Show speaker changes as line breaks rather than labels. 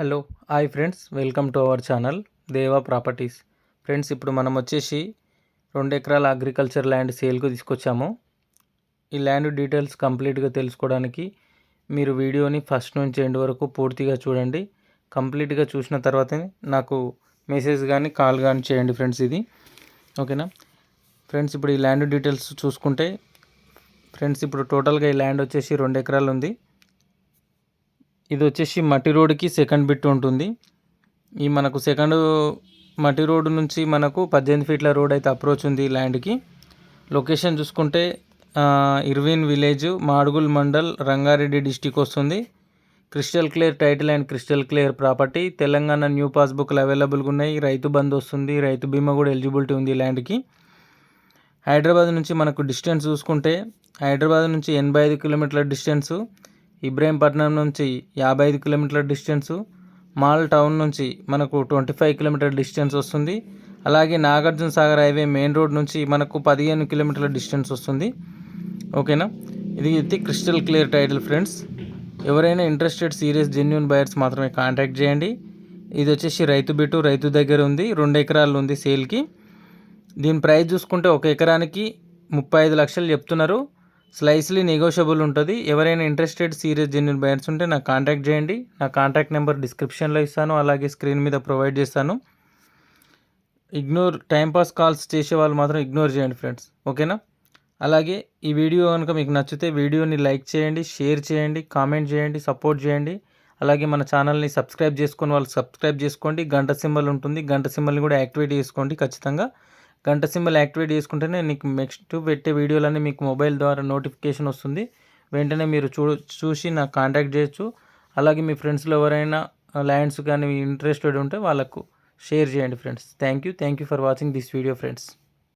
Hello hi friends. Welcome to our channel Deva properties. Friends ఇప్పుడు మనం వచ్చేసి రెండు ఎకరాల అగ్రికల్చర్ ల్యాండ్ సేల్కు తీసుకొచ్చాము. ఈ ల్యాండ్ డీటెయిల్స్ కంప్లీట్గా తెలుసుకోవడానికి మీరు వీడియోని ఫస్ట్ నుంచి ఎండ్ వరకు పూర్తిగా చూడండి. కంప్లీట్గా చూసిన తర్వాతనే నాకు మెసేజ్ కానీ కాల్ కానీ చేయండి ఫ్రెండ్స్ ఇది. ఓకేనా? ఫ్రెండ్స్ ఇప్పుడు ఈ ల్యాండ్ డీటెయిల్స్ చూసుకుంటే ఫ్రెండ్స్ ఇప్పుడు టోటల్గా ఈ ల్యాండ్ వచ్చేసి రెండు ఎకరాలు ఉంది. ఇది వచ్చేసి మట్టి రోడ్డుకి సెకండ్ బిట్ ఉంటుంది. ఈ మనకు సెకండ్ మట్టి రోడ్డు నుంచి మనకు పద్దెనిమిది ఫీట్ల రోడ్ అయితే అప్రోచ్ ఉంది ల్యాండ్కి లొకేషన్ చూసుకుంటే ఇర్విన్ విలేజ్ మాడుగుల్ మండల్ రంగారెడ్డి డిస్టిక్ వస్తుంది. Crystal clear title and crystal clear property Telangana new పాస్బుక్లు అవైలబుల్గా ఉన్నాయి. రైతు బంద్ వస్తుంది. రైతు బీమా కూడా ఎలిజిబిలిటీ ఉంది ల్యాండ్కి హైదరాబాద్ నుంచి మనకు డిస్టెన్స్ చూసుకుంటే హైదరాబాద్ నుంచి ఎనభై ఐదు కిలోమీటర్ల డిస్టెన్సు ఇబ్రహీంపట్నం నుంచి యాభై ఐదు కిలోమీటర్ల డిస్టెన్సు మాల్ టౌన్ నుంచి మనకు ట్వంటీ ఫైవ్ కిలోమీటర్ డిస్టెన్స్ వస్తుంది. అలాగే Nagarjuna Sagar highway main road నుంచి మనకు పదిహేను కిలోమీటర్ల డిస్టెన్స్ వస్తుంది. ఓకేనా? ఇది ఇది క్రిస్టల్ క్లియర్ టైటిల్ ఫ్రెండ్స్. ఎవరైనా ఇంట్రెస్టెడ్ సీరియస్ జెన్యున్ బయర్స్ మాత్రమే కాంటాక్ట్ చేయండి. ఇది వచ్చేసి రైతు బిట్టు రైతు దగ్గర ఉంది రెండు ఎకరాలు ఉంది సేల్కి. దీని ప్రైస్ చూసుకుంటే ఒక ఎకరానికి ముప్పై ఐదు లక్షలు చెప్తున్నారు. స్లైస్లీ నెగోషియబుల్ ఉంటుంది. ఎవరైనా ఇంట్రెస్టెడ్ సీరియస్ జెన్యున్ బయర్స్ ఉంటే నాకు కాంటాక్ట్ చేయండి. నా కాంటాక్ట్ నెంబర్ డిస్క్రిప్షన్లో ఇస్తాను. అలాగే స్క్రీన్ మీద ప్రొవైడ్ చేస్తాను. ఇగ్నోర్ టైంపాస్ కాల్స్ చేసే వాళ్ళు మాత్రం ఇగ్నోర్ చేయండి ఫ్రెండ్స్ ఓకేనా అలాగే ఈ వీడియో కనుక మీకు నచ్చితే వీడియోని లైక్ చేయండి షేర్ చేయండి కామెంట్ చేయండి సపోర్ట్ చేయండి. అలాగే మన ఛానల్ని సబ్స్క్రైబ్ చేసుకుని వాళ్ళు సబ్స్క్రైబ్ చేసుకోండి. గంట సింబల్ ఉంటుంది. గంట సింబల్ని కూడా యాక్టివేట్ చేసుకోండి ఖచ్చితంగా. గంట సింబల్ యాక్టివేట్ చేసుకుంటేనే నీకు నెక్స్ట్ పెట్టే వీడియోలన్నీ మీకు మొబైల్ ద్వారా నోటిఫికేషన్ వస్తుంది. వెంటనే మీరు చూ చూసి నాకు కాంటాక్ట్ చేయొచ్చు. అలాగే మీ ఫ్రెండ్స్లో ఎవరైనా ల్యాండ్స్ కానీ ఇంట్రెస్టెడ్ ఉంటే వాళ్ళకు షేర్ చేయండి friends thank you thank you for watching this video friends